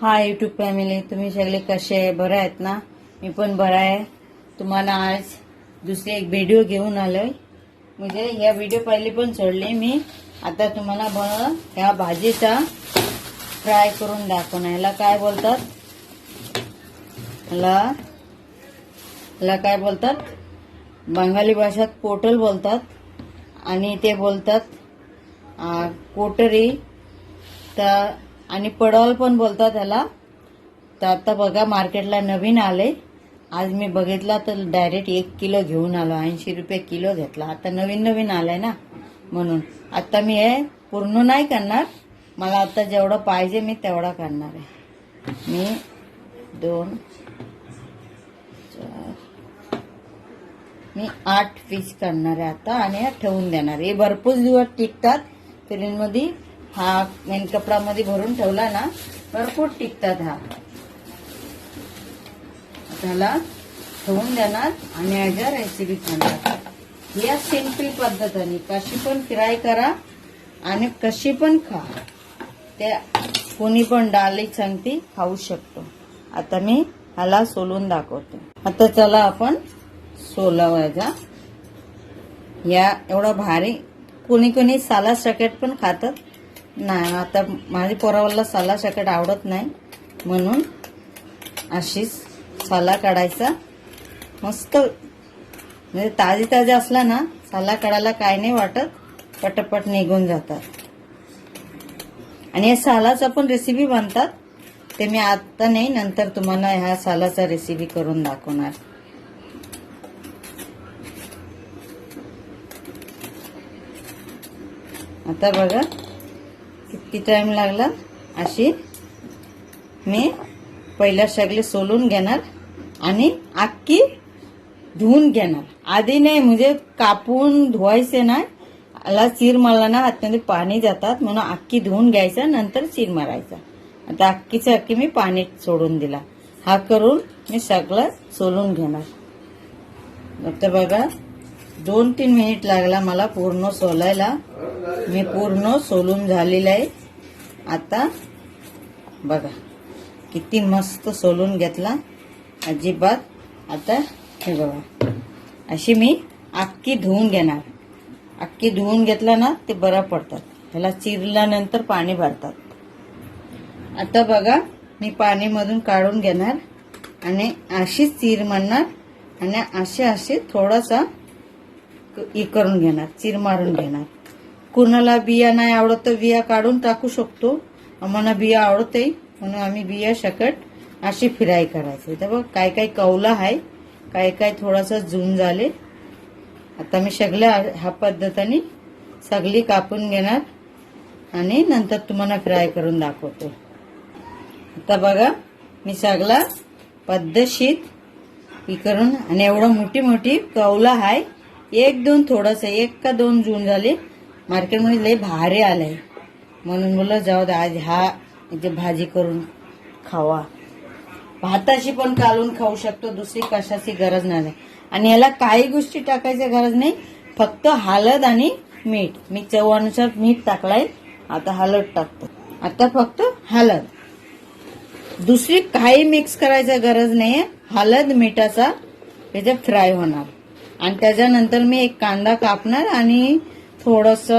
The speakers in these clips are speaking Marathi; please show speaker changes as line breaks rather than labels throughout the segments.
हाय युट्यूब फॅमिली तुम्ही सगळे कसे आहे? बरं आहेत ना? मी पण बरं आहे. तुम्हाला आज दुसरी एक व्हिडिओ घेऊन आलो आहे म्हणजे ह्या व्हिडिओ पहिली पण सोडली मी. आता तुम्हाला बघ ह्या भाजीचा फ्राय करून दाखवून. ह्याला काय बोलतात? याला ह्याला काय बोलतात? बंगाली भाषेत पोटल बोलतात. आणि ते बोलतात कोटरी. तर आणि पडवल पण बोलतात त्याला. तर आता बघा मार्केटला नवीन आले. आज मी बघितला तर डायरेक्ट एक किलो घेऊन आलो ऐंशी रुपये किलो घेतला. आता नवीन नवीन आलाय ना म्हणून. आता मी हे पूर्ण नाही करणार. मला आता जेवढं पाहिजे मी तेवढा करणार आहे. मी दोन चार मी आठ पीस करणार आहे आता आणि ठेवून देणार हे भरपूर दिवस टिकतात. फ्रीजमध्ये हा मेन कपडामध्ये भरून ठेवला ना भरपूर टिकतात हा. त्याला ठेवून देणार आणि ह्याच्या रेसिपी खाणार. या सिंपल पद्धतीने कशी पण फ्राय करा आणि कशी पण खा. ते कोणी पण डाळीत सांगती खाऊ शकतो. आता मी ह्याला सोलून दाखवते. आता चला आपण सोलावायचा. या एवढा भारी कोणी कोणी साला सकट पण खातात. नाही आता माझी पोरावाला साला शकट आवडत नाही म्हणून अशीच साला काढायचा. मस्त. म्हणजे ताजी ताजी असला ना साला काढायला काय नाही वाटत पटपट निघून जातात. आणि या सालाचा पण रेसिपी बनतात. ते मी आता नाही नंतर तुम्हाला ह्या सालाचा रेसिपी करून दाखवणार. आता बघा. किती टाइम लागला? अशी मी पहिल्या सगळे सोलून घेणार आणि अख्खी धुवून घेणार. आधी नाही म्हणजे कापून धुवायचे नाही. याला चीर मारला ना हातमध्ये पाणी जातात म्हणून अख्खी धुवून घ्यायचं नंतर चीर मारायचा. आता अख्खीच्या अख्खी मी पाणी सोडून दिला. हा करून मी सगळं सोलून घेणार. आता बघा दोन तीन मिनिट लागला मला पूर्ण सोलायला. मी पूर्ण सोलून झालेलं आहे. आता बघा किती मस्त सोलून घेतला. अजिबात. आता हे बघा. अशी मी अख्खी धुवून घेणार. अख्खी धुवून घेतला ना ते बरं पडतात. त्याला चिरल्यानंतर पाणी भरतात. आता बघा मी पाणीमधून काढून घेणार. आणि अशीच चीर म्हणणार. आणि असे असे थोडासा हे करून घेणार चीर मारून घेणार. कुणाला बिया नाही आवडत तर बिया काढून टाकू शकतो. आम्हाला बिया आवडते म्हणून आम्ही बिया शकट अशी फ्राय करायची. तर बघ काय काय कवला आहे काय काय थोडासा जून झाले. आता मी सगळ्या ह्या पद्धतीने सगळी कापून घेणार आणि नंतर तुम्हाला फ्राय करून दाखवतो. आता बघा मी सगळा पद्धतशीर ही करून आणि एवढं मोठी मोठी कवला आहे. एक दोन थोडस एक का दोन जून झाले. मार्केटमध्ये लय भारी आलाय. म्हणून मुलं जाऊ दे आज हा म्हणजे भाजी करून खावा. भाताशी पण कालून खाऊ शकतो दुसरी कशाची गरज नाही आणि याला काही गोष्टी टाकायची गरज नाही फक्त हळद आणि मीठ. मी चवानुसार मीठ टाकलाय आता हळद टाकतो. आता फक्त हळद दुसरी काही मिक्स करायची गरज नाही हळद मिठाचा त्याच्यात फ्राय होणार. आणि त्याच्यानंतर मी एक कांदा कापणार आणि थोडस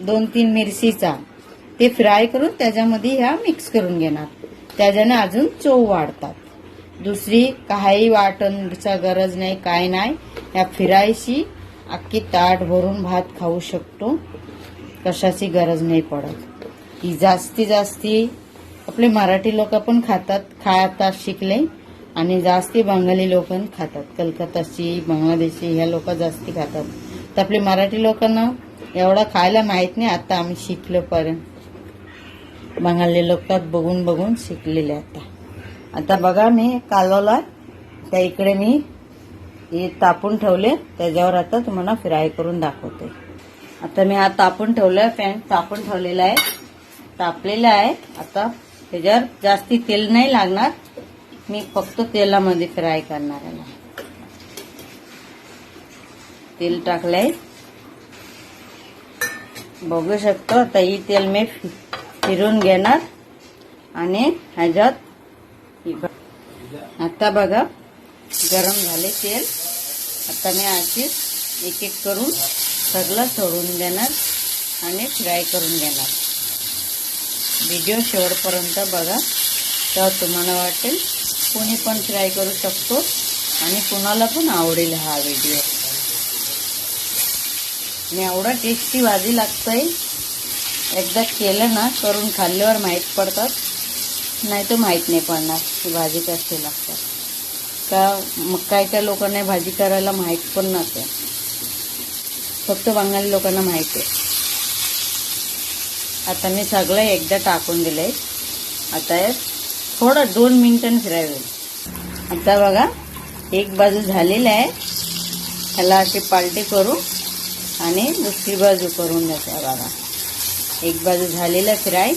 दोन तीन मिरचीचा ते फ्राय करून त्याच्यामध्ये ह्या मिक्स करून घेणार. त्याच्याने अजून चव वाढतात. दुसरी काही वाटणचा गरज नाही काय नाही. ह्या फिरायशी अख्खी ताट भरून भात खाऊ शकतो. कशाची गरज नाही पडत. ही जास्ती जास्ती आपले मराठी लोक पण खातात खातात शिकले. आणि जास्ती बंगाली लोक खातात. कलकत्ताची बांगलादेशी ह्या लोक जास्ती खातात. तर आपले मराठी लोकांना एवढा खायला माहीत नाही आता आम्ही शिकलो पर्यंत. बंगाली लोकात बघून बघून शिकलेले आता. आता बघा मी कालवला त्या इकडे मी हे तापून ठेवले त्याच्यावर आता तुम्हाला फ्राय करून दाखवते. आता मी हा तापून ठेवलाय फॅन तापून ठेवलेला आहे. तापलेला आहे. आता त्याच्यावर जास्ती तेल नाही लागणार. मी फक्त तेलामध्ये फ्राय करणार आहे तेल टाकलंय. बघू शकतो आता ही तेल मी फिरून घेणार. आणि ह्याच्यात आता बघा गरम झाले तेल. आता मी अशी एक एक करून सगळं सोडून देणार आणि फ्राय करून घेणार. व्हिडिओ शेवटपर्यंत बघा तेव्हा तुम्हाला वाटेल. कोणी पण ट्राय करू शकतो. आणि कुणाला पण आवडेल हा व्हिडिओ आणि एवढा टेस्टी भाजी लागतंय. एकदा केलं ना करून खाल्ल्यावर माहीत पडतात. नाही तर माहीत नाही पडणार की भाजी कशी लागतात का मग काय काय लोकांना भाजी करायला माहीत पण नसते. फक्त बंगाली लोकांना माहीत आहे. आता मी सगळं एकदा टाकून दिलंय. आता थोडं दोन मिनिटांनी फ्राय होईल आता बघा एक बाजू झालेली आहे. ह्याला अशी पालटी करू आणि दुसरी बाजू करून द्यायचा बघा. एक बाजू झालेला फ्राय.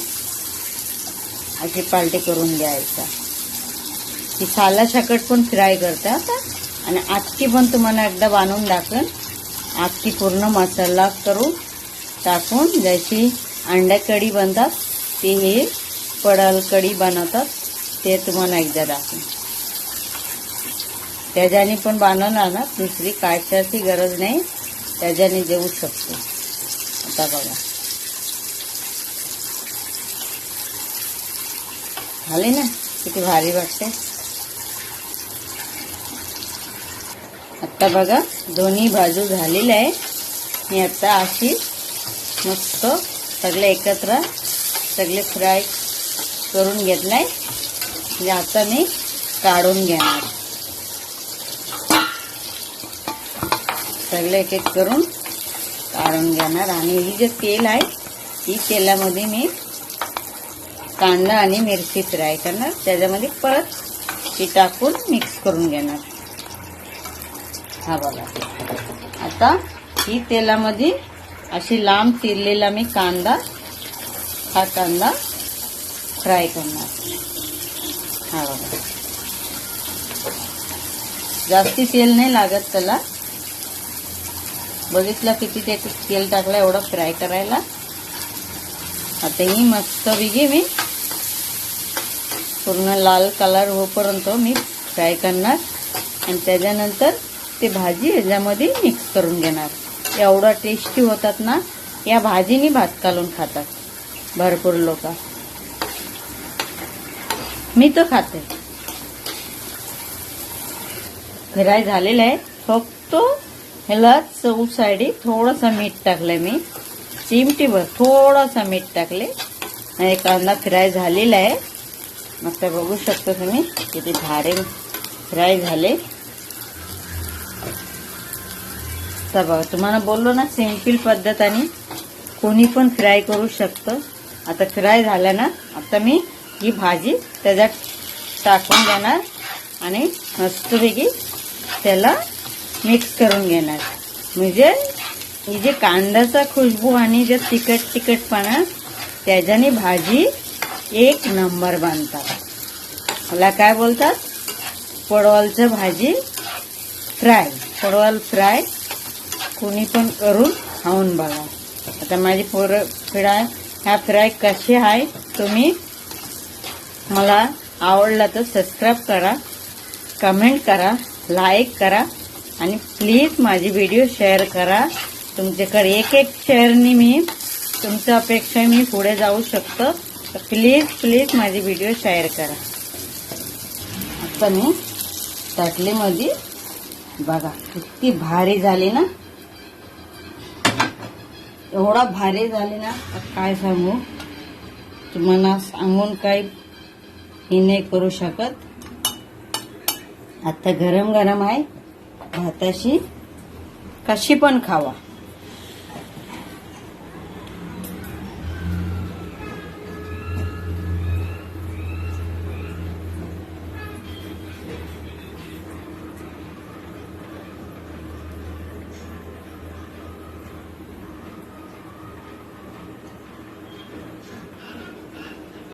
अशी पालटी करून द्यायचा ती साला सकट पण फ्राय करते आता आणि आजची पण तुम्हाला एकदा बांधून दाखवेन. आजची पूर्ण मसाला करून टाकून जशी अंड्या कढी बनतात ते हे पडल कढी बनवतात. ते तुम्हाला एकदा दाखवून त्याच्याने पण बनवणार ना? दुसरी काशाची गरज नाही. त्याच्याने देऊ शकतो. आता बघा. झाली ना? किती भारी वाटते. आता बघा दोन्ही बाजू झालेल्या आहे. मी आता अशी मस्त सगळे एकत्र सगळे फ्राय करून घेतलाय. म्हणजे आता मी काढून घेणार. सगळे एक एक करून काढून घेणार. आणि ही जे तेल आहे ही तेलामध्ये मी कांदा आणि मिरची फ्राय करणार. त्याच्यामध्ये परत ती टाकून मिक्स करून घेणार. हा बघा. आता ही तेलामध्ये अशी लांब चिरलेला मी कांदा हा कांदा फ्राय करणार. हा. बघा जास्ती तेल नाही लागत त्याला. बघितलं किती ते तेल टाकलं एवढं फ्राय करायला. आता ही मस्त बिघे मी. पूर्ण लाल कलर होईपर्यंत मी फ्राय करणार. आणि त्याच्यानंतर ते भाजी ह्याच्यामध्ये मिक्स करून घेणार. एवढा टेस्टी होतात ना या भाजीनी भात घालून खातात. भरपूर लोक. मी तर खाते. फ्राय झालेलं आहे. फक्त ह्याला चौसाडी थोडंसं मीठ टाकलंय मी. चिमटीभर थोडंसं मीठ टाकले. आणि कांदा फ्राय झालेला आहे. मस्त बघू शकतो तुम्ही किती भारे फ्राय झाले. तर बघा तुम्हाला बोललो ना सिंपल आणि कोणी पण फ्राय करू शकतं. आता फ्राय झालं ना आता मी ही भाजी त्याच्यात टाकून देणार आणि मस्तपैकी त्याला मिक्स करून घेणार. म्हणजे ही जे कांद्याचा खुशबू आणि जे तिखट तिखटपणा त्याच्याने भाजी एक नंबर बनतात. मला काय बोलतात? पडवलचं भाजी फ्राय. पडवल फ्राय कोणी पण करून खाऊन बघा. आता माझी पोरं फिडा ह्या फ्राय कशी आहे तुम्ही मला आवडला तर सबस्क्राईब करा कमेंट करा लाईक करा आणि प्लीज माझी व्हिडिओ शेअर करा. तुमच्याकडे एक एक शेअरनी मी तुमच्या अपेक्षा मी पुढे जाऊ शकतो. तर प्लीज प्लीज माझी व्हिडिओ शेअर करा. आता मी ताटलीमध्ये बघा किती भारी झाली ना. एवढा भारी झाली ना. काय सांगू? तुम्हाला सांगून काही ही नाही करू शकत. आता गरम गरम आहे. भाताशी कशी पण खावा.